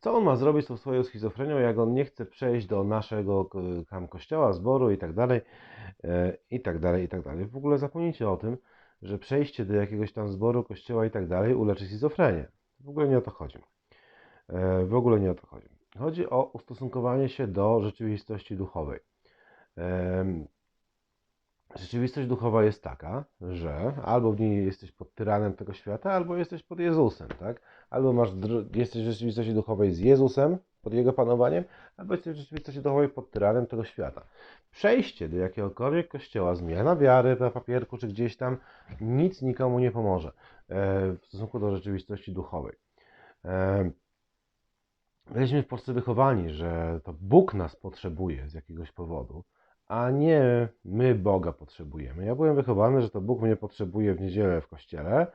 co on ma zrobić z tą swoją schizofrenią, jak on nie chce przejść do naszego tam kościoła, zboru i tak dalej, e, i tak dalej, i tak dalej. W ogóle zapomnijcie o tym, że przejście do jakiegoś tam zboru, kościoła i tak dalej uleczy schizofrenię. W ogóle nie o to chodzi. E, W ogóle nie o to chodzi. Chodzi o ustosunkowanie się do rzeczywistości duchowej. Rzeczywistość duchowa jest taka, że albo w niej jesteś pod tyranem tego świata, albo jesteś pod Jezusem, tak? Albo masz, jesteś w rzeczywistości duchowej z Jezusem, pod Jego panowaniem, albo jesteś w rzeczywistości duchowej pod tyranem tego świata. Przejście do jakiegokolwiek kościoła, zmiana wiary na papierku czy gdzieś tam, nic nikomu nie pomoże e, w stosunku do rzeczywistości duchowej. E, Byliśmy w Polsce wychowani, że to Bóg nas potrzebuje z jakiegoś powodu, a nie my Boga potrzebujemy. Ja byłem wychowany, że to Bóg mnie potrzebuje w niedzielę w kościele,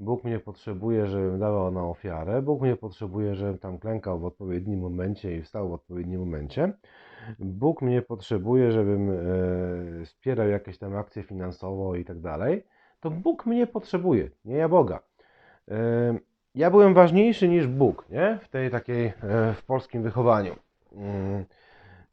Bóg mnie potrzebuje, żebym dawał na ofiarę, Bóg mnie potrzebuje, żebym tam klękał w odpowiednim momencie i wstał w odpowiednim momencie. Bóg mnie potrzebuje, żebym e, wspierał jakieś tam akcje finansowo i tak dalej. To Bóg mnie potrzebuje, nie ja Boga. E, ja byłem ważniejszy niż Bóg, nie? W tej takiej, e, w polskim wychowaniu. Mm,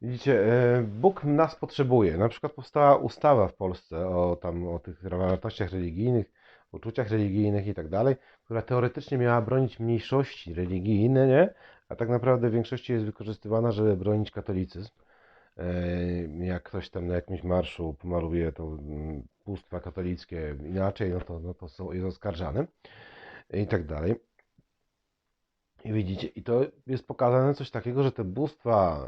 Widzicie, e, Bóg nas potrzebuje. Na przykład powstała ustawa w Polsce o tam, o tych wartościach religijnych, uczuciach religijnych i tak dalej, która teoretycznie miała bronić mniejszości religijne, nie? A tak naprawdę w większości jest wykorzystywana, żeby bronić katolicyzm. E, Jak ktoś tam na jakimś marszu pomaluje to mm, bóstwa katolickie inaczej, no to, no to są, jest oskarżany i tak dalej. I widzicie, i to jest pokazane coś takiego, że te bóstwa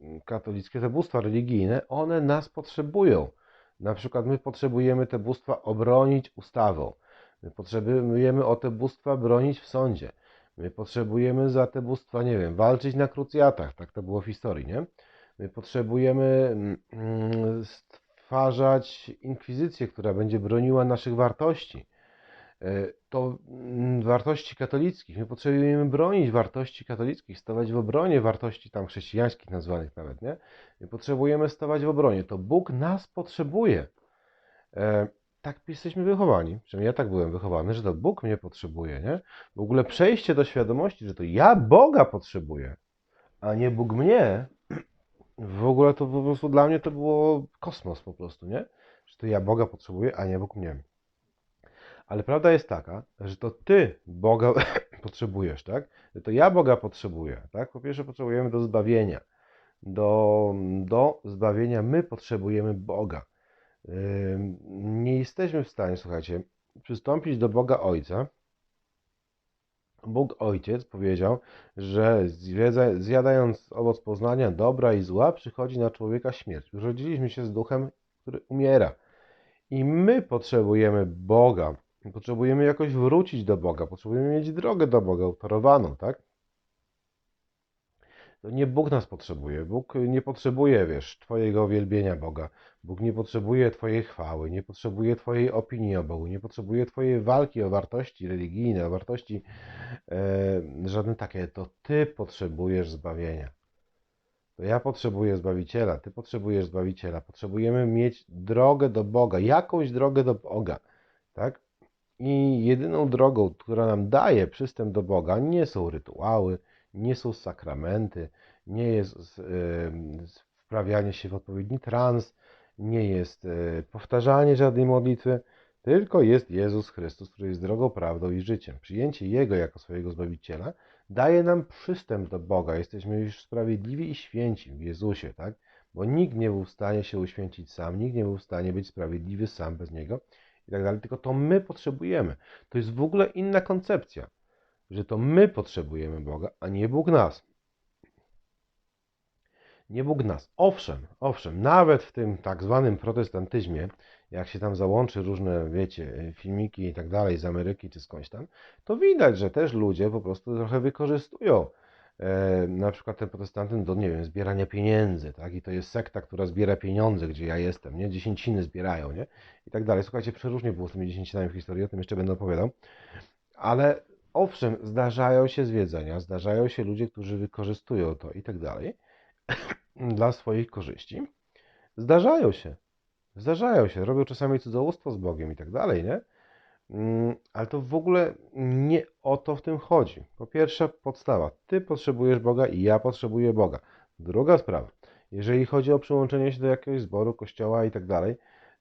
y, katolickie, te bóstwa religijne, one nas potrzebują. Na przykład my potrzebujemy te bóstwa obronić ustawą. My potrzebujemy o te bóstwa bronić w sądzie. My potrzebujemy za te bóstwa, nie wiem, walczyć na krucjatach. Tak to było w historii, nie? My potrzebujemy mm, mm, stwarzać inkwizycję, która będzie broniła naszych wartości e, to mm, wartości katolickich. My potrzebujemy bronić wartości katolickich, stawać w obronie wartości tam chrześcijańskich nazwanych nawet, nie? My potrzebujemy stawać w obronie. To Bóg nas potrzebuje. E, tak jesteśmy wychowani, przynajmniej ja tak byłem wychowany, że to Bóg mnie potrzebuje, nie? W ogóle przejście do świadomości, że to ja Boga potrzebuję, a nie Bóg mnie, w ogóle to po prostu dla mnie to było kosmos po prostu, nie? Że to ja Boga potrzebuję, a nie Bóg mnie. Ale prawda jest taka, że to ty Boga potrzebujesz, tak? To ja Boga potrzebuję, tak? Po pierwsze potrzebujemy do zbawienia. Do, do zbawienia my potrzebujemy Boga. Nie jesteśmy w stanie, słuchajcie, przystąpić do Boga Ojca. Bóg Ojciec powiedział, że zjadając owoc poznania dobra i zła, przychodzi na człowieka śmierć. Urodziliśmy się z duchem, który umiera. I my potrzebujemy Boga. Potrzebujemy jakoś wrócić do Boga. Potrzebujemy mieć drogę do Boga utorowaną, tak? To nie Bóg nas potrzebuje. Bóg nie potrzebuje, wiesz, Twojego wielbienia Boga. Bóg nie potrzebuje Twojej chwały, nie potrzebuje Twojej opinii o Bogu, nie potrzebuje Twojej walki o wartości religijne, o wartości e, żadne takie. To Ty potrzebujesz zbawienia. To ja potrzebuję Zbawiciela, Ty potrzebujesz Zbawiciela. Potrzebujemy mieć drogę do Boga, jakąś drogę do Boga, tak? I jedyną drogą, która nam daje przystęp do Boga, nie są rytuały, nie są sakramenty, nie jest wprawianie się w odpowiedni trans, nie jest e, powtarzanie żadnej modlitwy, tylko jest Jezus Chrystus, który jest drogą, prawdą i życiem. Przyjęcie Jego jako swojego Zbawiciela daje nam przystęp do Boga. Jesteśmy już sprawiedliwi i święci w Jezusie, tak? Bo nikt nie był w stanie się uświęcić sam, nikt nie był w stanie być sprawiedliwy sam bez Niego i tak dalej. Tylko to my potrzebujemy. To jest w ogóle inna koncepcja, że to my potrzebujemy Boga, a nie Bóg nas. Nie Bóg nas. Owszem, owszem, nawet w tym tak zwanym protestantyzmie, jak się tam załączy różne, wiecie, filmiki i tak dalej z Ameryki czy skądś tam, to widać, że też ludzie po prostu trochę wykorzystują na przykład ten protestantyzm do, nie wiem, zbierania pieniędzy, tak? I to jest sekta, która zbiera pieniądze, gdzie ja jestem, nie? Dziesięciny zbierają, nie? I tak dalej. Słuchajcie, przeróżnie było z tymi dziesięcinami w historii, o tym jeszcze będę opowiadał. Ale owszem, zdarzają się zwiedzenia, zdarzają się ludzie, którzy wykorzystują to i tak dalej dla swoich korzyści. Zdarzają się. Zdarzają się. Robią czasami cudzołóstwo z Bogiem i tak dalej, nie? Mm, Ale to w ogóle nie o to w tym chodzi. Po pierwsze, podstawa. Ty potrzebujesz Boga i ja potrzebuję Boga. Druga sprawa. Jeżeli chodzi o przyłączenie się do jakiegoś zboru, kościoła i tak dalej,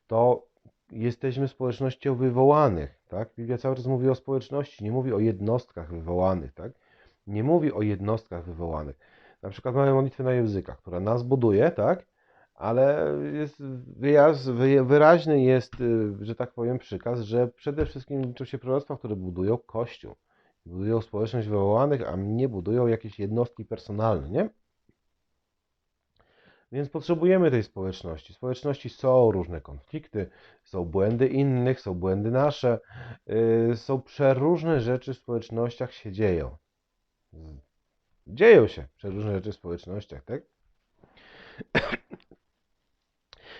to jesteśmy społecznością wywołanych, tak? Biblia cały czas mówi o społeczności, nie mówi o jednostkach wywołanych, tak? Nie mówi o jednostkach wywołanych. Na przykład mamy modlitwę na językach, która nas buduje, tak? Ale jest wyjaz, wy- wyraźny jest, y, że tak powiem, przykaz, że przede wszystkim liczą się proroctwa, które budują Kościół. Budują społeczność wywołanych, a nie budują jakieś jednostki personalne, nie? Więc potrzebujemy tej społeczności. Społeczności są różne konflikty, są błędy innych, są błędy nasze, yy, są przeróżne rzeczy w społecznościach się dzieją. Dzieją się przeróżne rzeczy w społecznościach, tak?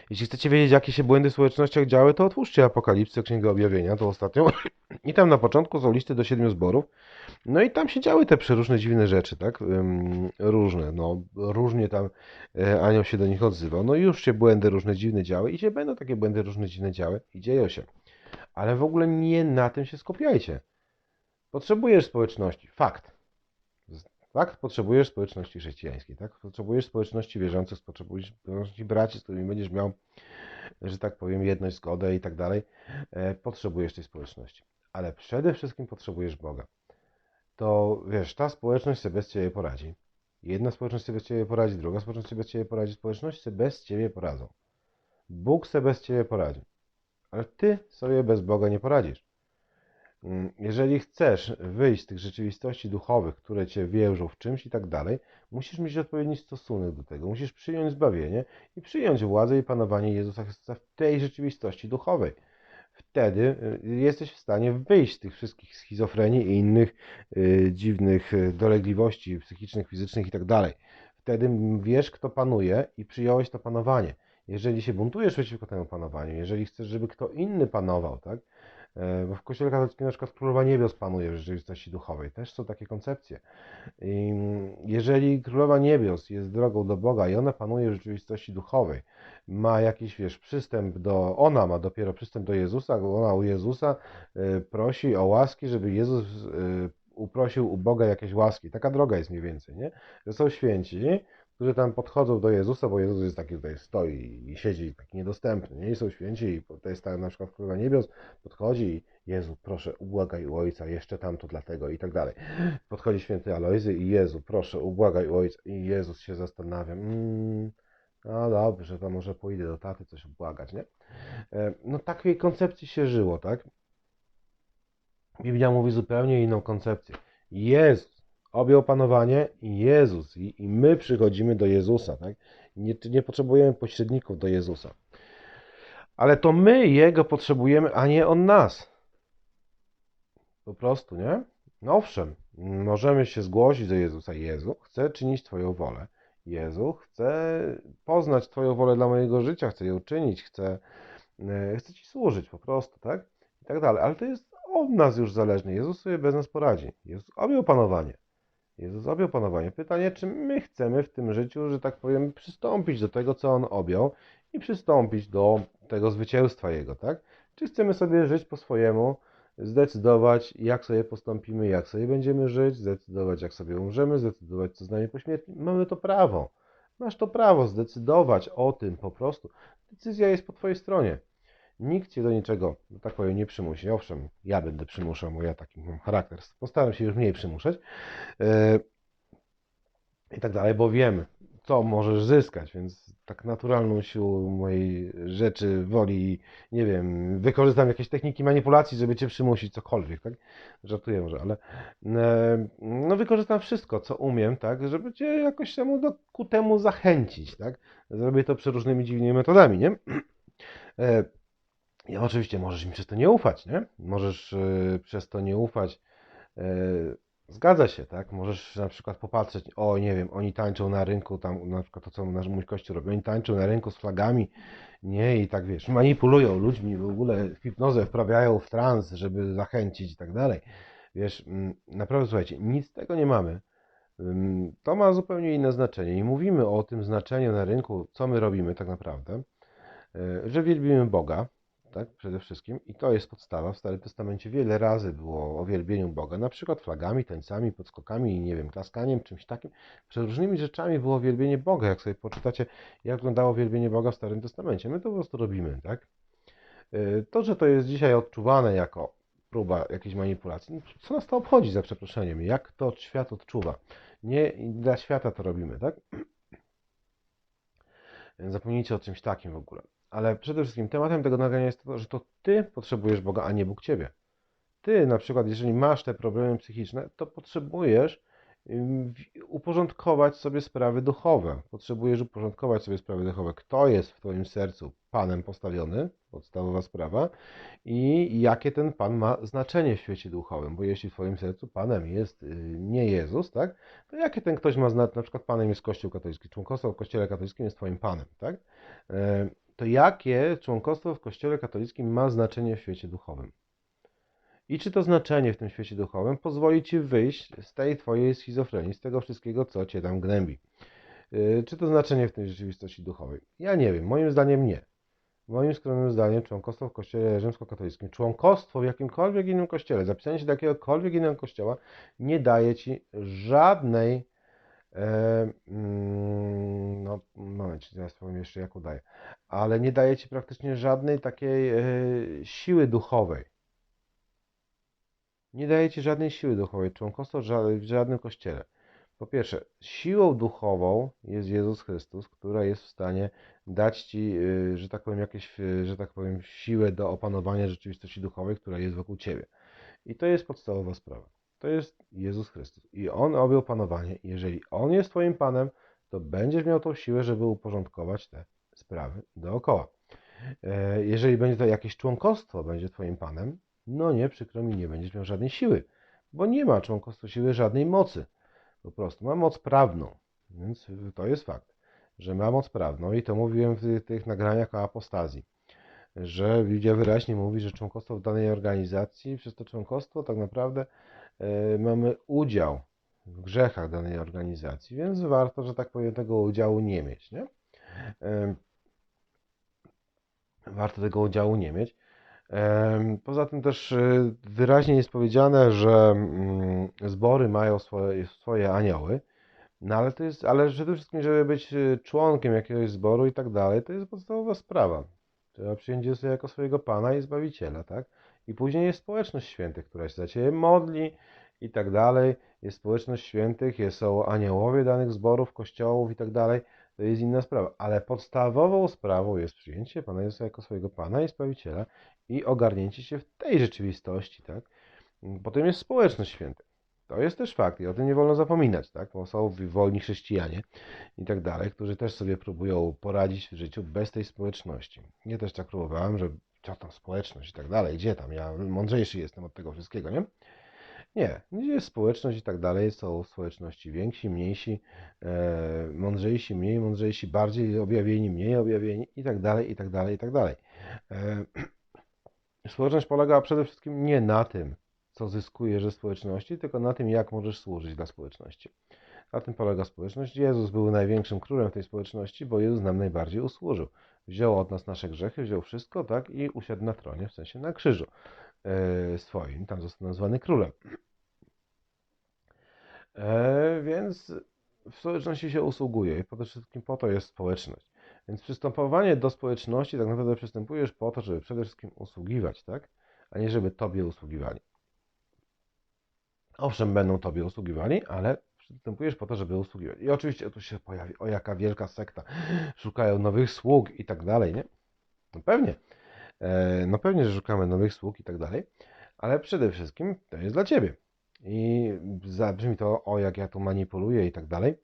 Jeśli chcecie wiedzieć, jakie się błędy w społecznościach działy, to otwórzcie Apokalipsę, Księgę Objawienia, to ostatnią. I tam na początku są listy do siedmiu zborów. No i tam się działy te przeróżne dziwne rzeczy, tak? Różne, no różnie tam e, anioł się do nich odzywał. No już się błędy różne dziwne działy i się będą takie błędy różne dziwne działy i dzieją się. Ale w ogóle nie na tym się skupiajcie. Potrzebujesz społeczności. Fakt. Fakt, potrzebujesz społeczności chrześcijańskiej, tak? Potrzebujesz społeczności wierzących, potrzebujesz społeczności braci, z którymi będziesz miał, że tak powiem, jedność, zgodę i tak dalej. E, Potrzebujesz tej społeczności. Ale przede wszystkim potrzebujesz Boga. To wiesz, ta społeczność sobie bez ciebie poradzi. Jedna społeczność sobie bez ciebie poradzi, druga społeczność sobie bez ciebie poradzi, społeczność sobie bez ciebie poradzą. Bóg sobie bez ciebie poradzi. Ale ty sobie bez Boga nie poradzisz. Mm, Jeżeli chcesz wyjść z tych rzeczywistości duchowych, które cię więżą w czymś i tak dalej, musisz mieć odpowiedni stosunek do tego. Musisz przyjąć zbawienie i przyjąć władzę i panowanie Jezusa Chrystusa w tej rzeczywistości duchowej. Wtedy y, jesteś w stanie wyjść z tych wszystkich schizofrenii i innych y, dziwnych y, dolegliwości psychicznych, fizycznych i tak dalej. Wtedy wiesz, kto panuje i przyjąłeś to panowanie. Jeżeli się buntujesz przeciwko temu panowaniu, jeżeli chcesz, żeby kto inny panował, tak? E, Bo w Kościele katolickim na przykład Królowa Niebios panuje w rzeczywistości duchowej. Też są takie koncepcje. I mm, jeżeli Królowa Niebios jest drogą do Boga i ona panuje w rzeczywistości duchowej, ma jakiś, wiesz, przystęp do, ona ma dopiero przystęp do Jezusa, ona u Jezusa e, prosi o łaski, żeby Jezus e, uprosił u Boga jakieś łaski. Taka droga jest mniej więcej, nie? Że są święci, którzy tam podchodzą do Jezusa, bo Jezus jest taki tutaj stoi i siedzi taki niedostępny, nie? Są święci i jest tak na przykład Królowa Niebios, podchodzi i Jezu, proszę, ubłagaj u Ojca, jeszcze tamto dlatego i tak dalej. Podchodzi święty Alojzy i Jezu, proszę, ubłagaj u Ojca i Jezus się zastanawia, mm, no dobrze, to może pójdę do taty coś ubłagać, nie? E, No takiej koncepcji się żyło, tak? Biblia mówi zupełnie inną koncepcję. Jezus objął panowanie Jezus i, i my przychodzimy do Jezusa, tak? Nie, nie potrzebujemy pośredników do Jezusa. Ale to my Jego potrzebujemy, a nie On nas. Po prostu, nie? No owszem, możemy się zgłosić do Jezusa. Jezu, chcę czynić Twoją wolę. Jezu, chcę poznać Twoją wolę dla mojego życia, chcę ją czynić, chcę, e, chcę Ci służyć po prostu, tak? I tak dalej. Ale to jest od nas już zależne. Jezus sobie bez nas poradzi. Jezus objął panowanie. Jezus objął panowanie. Pytanie, czy my chcemy w tym życiu, że tak powiem, przystąpić do tego, co On objął i przystąpić do tego zwycięstwa Jego, tak? Czy chcemy sobie żyć po swojemu, zdecydować, jak sobie postąpimy, jak sobie będziemy żyć, zdecydować, jak sobie umrzemy, zdecydować, co z nami po śmierci. Mamy to prawo. Masz to prawo zdecydować o tym po prostu. Decyzja jest po Twojej stronie. Nikt Cię do niczego, że tak powiem, nie przymusi. Owszem, ja będę przymuszał, bo ja taki mam charakter. Postaram się już mniej przymuszać. Yy, I tak dalej, bo wiem, co możesz zyskać, więc tak naturalną siłą mojej rzeczy, woli, nie wiem, wykorzystam jakieś techniki manipulacji, żeby Cię przymusić, cokolwiek, tak? Żartuję może, ale e, no wykorzystam wszystko, co umiem, tak, żeby Cię jakoś temu, do, ku temu zachęcić, tak? Zrobię to przeróżnymi dziwnymi metodami, nie? I oczywiście możesz mi przez to nie ufać, nie? Możesz y, przez to nie ufać. Y, zgadza się, tak? Możesz na przykład popatrzeć, o nie wiem, oni tańczą na rynku, tam na przykład to, co nasz mój kościół robi, oni tańczą na rynku z flagami, nie? I tak wiesz, manipulują ludźmi, w ogóle hipnozę wprawiają w trans, żeby zachęcić i tak dalej. Wiesz, mm, naprawdę słuchajcie, nic z tego nie mamy. Ym, To ma zupełnie inne znaczenie i mówimy o tym znaczeniu na rynku, co my robimy tak naprawdę, y, że wielbimy Boga, tak, przede wszystkim, i to jest podstawa. W Starym Testamencie wiele razy było o wielbieniu Boga, na przykład flagami, tańcami, podskokami, nie wiem, klaskaniem, czymś takim. Przed różnymi rzeczami było wielbienie Boga. Jak sobie poczytacie, jak wyglądało wielbienie Boga w Starym Testamencie, my to po prostu robimy, tak? Y, To, że to jest dzisiaj odczuwane jako próba jakiejś manipulacji, no, co nas to obchodzi, za przeproszeniem, jak to świat odczuwa. Nie dla świata to robimy, tak? Zapomnijcie o czymś takim w ogóle. Ale przede wszystkim tematem tego nagrania jest to, że to ty potrzebujesz Boga, a nie Bóg ciebie. Ty, na przykład, jeżeli masz te problemy psychiczne, to potrzebujesz uporządkować sobie sprawy duchowe. Potrzebujesz uporządkować sobie sprawy duchowe. Kto jest w twoim sercu Panem postawiony? Podstawowa sprawa. I jakie ten Pan ma znaczenie w świecie duchowym. Bo jeśli w twoim sercu Panem jest y, nie Jezus, tak? To jakie ten ktoś ma znaczenie? Na przykład Panem jest Kościół katolicki. Członkostwo w Kościele katolickim jest twoim Panem, tak? To jakie członkostwo w Kościele katolickim ma znaczenie w świecie duchowym. I czy to znaczenie w tym świecie duchowym pozwoli ci wyjść z tej twojej schizofrenii, z tego wszystkiego, co cię tam gnębi. Yy, Czy to znaczenie w tej rzeczywistości duchowej? Ja nie wiem, moim zdaniem nie. Moim skromnym zdaniem członkostwo w Kościele rzymskokatolickim, członkostwo w jakimkolwiek innym kościele, zapisanie się do jakiegokolwiek innego kościoła nie daje ci żadnej E, mm, no, moment, teraz powiem jeszcze jak udaje, ale nie daje ci praktycznie żadnej takiej e, siły duchowej. Nie daje ci żadnej siły duchowej, członkostwo w ża- w żadnym kościele. Po pierwsze, siłą duchową jest Jezus Chrystus, która jest w stanie dać ci, e, że tak powiem, jakieś, e, że tak powiem, siłę do opanowania rzeczywistości duchowej, która jest wokół ciebie. I to jest podstawowa sprawa. To jest Jezus Chrystus. I On objął panowanie. Jeżeli On jest Twoim Panem, to będziesz miał tą siłę, żeby uporządkować te sprawy dookoła. E, Jeżeli będzie to jakieś członkostwo, będzie Twoim Panem, no nie, przykro mi, nie będziesz miał żadnej siły, bo nie ma członkostwo siły żadnej mocy. Po prostu ma moc prawną. Więc to jest fakt, że ma moc prawną i to mówiłem w tych, nagraniach o apostazji że Biblia wyraźnie mówi, że członkostwo w danej organizacji, przez to członkostwo tak naprawdę e, mamy udział w grzechach danej organizacji, więc warto, że tak powiem, tego udziału nie mieć, nie? E, Warto tego udziału nie mieć. Poza tym też e, wyraźnie jest powiedziane, że mm, zbory mają swoje, swoje anioły, no ale to jest, ale przede wszystkim, żeby być e, członkiem jakiegoś zboru i tak dalej, to jest podstawowa sprawa. Trzeba przyjąć Jezusa jako swojego Pana i Zbawiciela, tak? I później jest społeczność świętych, która się za Ciebie modli i tak dalej. Jest społeczność świętych, jest, są aniołowie danych zborów, kościołów i tak dalej. To jest inna sprawa. Ale podstawową sprawą jest przyjęcie Pana Jezusa jako swojego Pana i Zbawiciela i ogarnięcie się w tej rzeczywistości, tak? Potem jest społeczność świętych. To jest też fakt i o tym nie wolno zapominać, tak? Bo są wolni chrześcijanie i tak dalej, którzy też sobie próbują poradzić w życiu bez tej społeczności. Ja też tak próbowałem, że co tam społeczność i tak dalej, gdzie tam, ja mądrzejszy jestem od tego wszystkiego, nie? Nie, jest społeczność i tak dalej, są społeczności więksi, mniejsi, e, mądrzejsi, mniej mądrzejsi, bardziej objawieni, mniej objawieni i tak dalej, i tak dalej, i tak dalej. E, społeczność polega przede wszystkim nie na tym, co zyskujesz ze społeczności, tylko na tym, jak możesz służyć dla społeczności. Na tym polega społeczność. Jezus był największym królem tej społeczności, bo Jezus nam najbardziej usłużył. Wziął od nas nasze grzechy, wziął wszystko, tak, i usiadł na tronie, w sensie na krzyżu swoim. Tam został nazwany królem. E, więc w społeczności się usługuje i przede wszystkim po to jest społeczność. Więc przystępowanie do społeczności tak naprawdę przystępujesz po to, żeby przede wszystkim usługiwać, tak? A nie żeby tobie usługiwali. Owszem, będą tobie usługiwali, ale przystępujesz po to, żeby usługiwać. I oczywiście tu się pojawi, o jaka wielka sekta, szukają nowych sług i tak dalej, nie? No pewnie. E, no pewnie, że szukamy nowych sług i tak dalej, ale przede wszystkim to jest dla ciebie. I zabrzmi to, o jak ja tu manipuluję i tak dalej.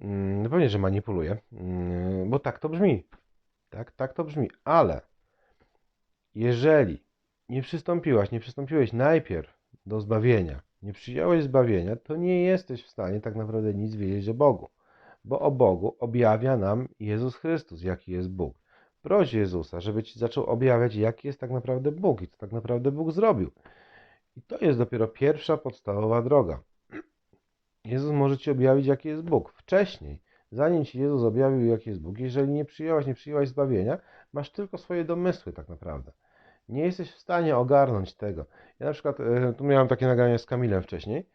Mm, No pewnie, że manipuluję, mm, bo tak to brzmi. Tak, tak to brzmi, ale jeżeli nie przystąpiłaś, nie przystąpiłeś najpierw do zbawienia, nie przyjąłeś zbawienia, to nie jesteś w stanie tak naprawdę nic wiedzieć o Bogu. Bo o Bogu objawia nam Jezus Chrystus, jaki jest Bóg. Proś Jezusa, żeby ci zaczął objawiać, jaki jest tak naprawdę Bóg i co tak naprawdę Bóg zrobił. I to jest dopiero pierwsza podstawowa droga. Jezus może ci objawić, jaki jest Bóg. Wcześniej, zanim ci Jezus objawił, jaki jest Bóg, jeżeli nie przyjęłaś, nie przyjęłaś zbawienia, masz tylko swoje domysły tak naprawdę. Nie jesteś w stanie ogarnąć tego. Ja na przykład, e, tu miałem takie nagranie z Kamilem wcześniej,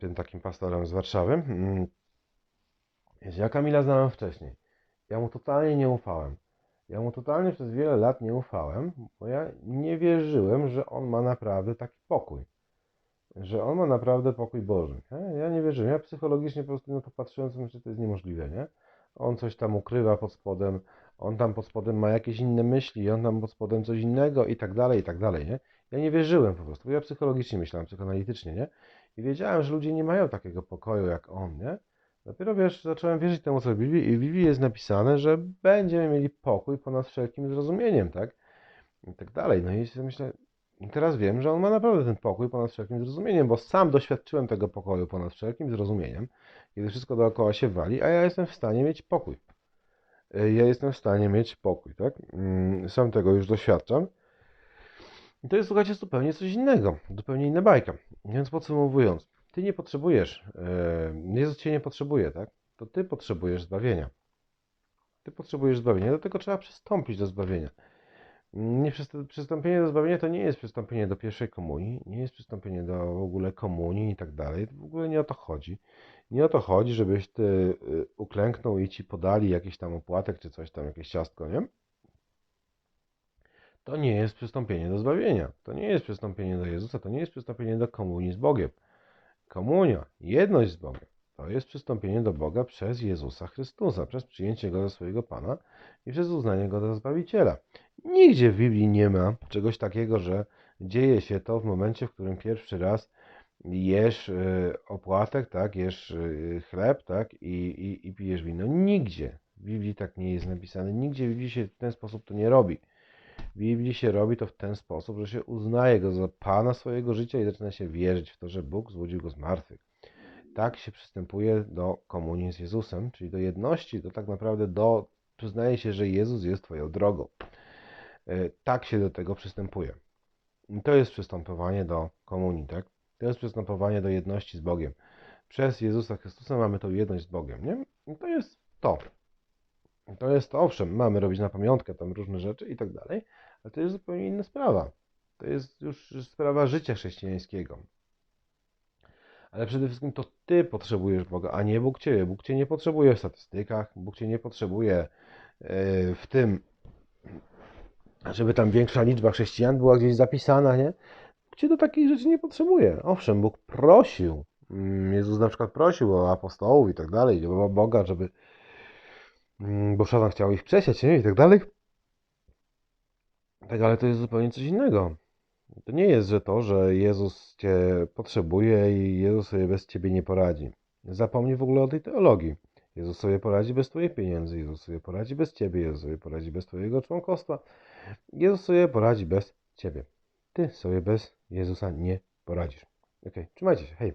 tym takim pastorem z Warszawy. Mm. Ja Kamila znałem wcześniej. Ja mu totalnie nie ufałem. Ja mu totalnie przez wiele lat nie ufałem, bo ja nie wierzyłem, że on ma naprawdę taki pokój. Że on ma naprawdę pokój Boży. Ja, ja nie wierzyłem. Ja psychologicznie po prostu na to patrzyłem, że to jest niemożliwe, nie? On coś tam ukrywa pod spodem, on tam pod spodem ma jakieś inne myśli, on tam pod spodem coś innego i tak dalej, i tak dalej, nie? Ja nie wierzyłem po prostu, bo ja psychologicznie myślałem, psychoanalitycznie, nie? I wiedziałem, że ludzie nie mają takiego pokoju jak on, nie? Dopiero wiesz, zacząłem wierzyć temu, co Biblii, i w Biblii jest napisane, że będziemy mieli pokój ponad wszelkim zrozumieniem, tak? I tak dalej. No i myślę, i teraz wiem, że on ma naprawdę ten pokój ponad wszelkim zrozumieniem, bo sam doświadczyłem tego pokoju ponad wszelkim zrozumieniem, kiedy wszystko dookoła się wali, a ja jestem w stanie mieć pokój. Y, Ja jestem w stanie mieć pokój, tak? Mm, Sam tego już doświadczam. I to jest, słuchajcie, zupełnie coś innego, zupełnie inna bajka. Więc podsumowując, ty nie potrzebujesz, e, Jezus cię nie potrzebuje, tak? To ty potrzebujesz zbawienia. Ty potrzebujesz zbawienia, dlatego trzeba przystąpić do zbawienia. Nie, przyst- przystąpienie do zbawienia to nie jest przystąpienie do pierwszej komunii, nie jest przystąpienie do w ogóle komunii i tak dalej. W ogóle nie o to chodzi. Nie o to chodzi, żebyś ty y, uklęknął i ci podali jakiś tam opłatek czy coś tam, jakieś ciastko, nie? To nie jest przystąpienie do zbawienia. To nie jest przystąpienie do Jezusa, to nie jest przystąpienie do komunii z Bogiem. Komunia, jedność z Bogiem, to jest przystąpienie do Boga przez Jezusa Chrystusa, przez przyjęcie Go za swojego Pana i przez uznanie Go za Zbawiciela. Nigdzie w Biblii nie ma czegoś takiego, że dzieje się to w momencie, w którym pierwszy raz jesz y, opłatek, tak, jesz y, chleb, tak, i, i, i pijesz wino. Nigdzie w Biblii tak nie jest napisane. Nigdzie w Biblii się w ten sposób to nie robi. W Biblii się robi to w ten sposób, że się uznaje go za Pana swojego życia i zaczyna się wierzyć w to, że Bóg zbudził go z martwych. Tak się przystępuje do komunii z Jezusem, czyli do jedności, do tak naprawdę do przyznaje się, że Jezus jest Twoją drogą. E, Tak się do tego przystępuje. I to jest przystępowanie do komunii, tak? To jest przystępowanie do jedności z Bogiem. Przez Jezusa Chrystusa mamy tą jedność z Bogiem, nie? I to jest to. To jest, owszem, mamy robić na pamiątkę tam różne rzeczy i tak dalej, ale to jest zupełnie inna sprawa. To jest już sprawa życia chrześcijańskiego. Ale przede wszystkim to Ty potrzebujesz Boga, a nie Bóg Ciebie. Bóg Cię nie potrzebuje w statystykach, Bóg Cię nie potrzebuje e, w tym, żeby tam większa liczba chrześcijan była gdzieś zapisana, nie? Bóg Cię do takich rzeczy nie potrzebuje. Owszem, Bóg prosił, mm, Jezus na przykład prosił o apostołów i tak dalej, Boga, żeby bo szatan chciał ich przesiać, nie? I tak dalej. Tak, ale to jest zupełnie coś innego. To nie jest, że to, że Jezus cię potrzebuje i Jezus sobie bez ciebie nie poradzi. Zapomnij w ogóle o tej teologii. Jezus sobie poradzi bez twoich pieniędzy, Jezus sobie poradzi bez ciebie, Jezus sobie poradzi bez twojego członkostwa. Jezus sobie poradzi bez ciebie. Ty sobie bez Jezusa nie poradzisz. Ok, trzymajcie się, hej.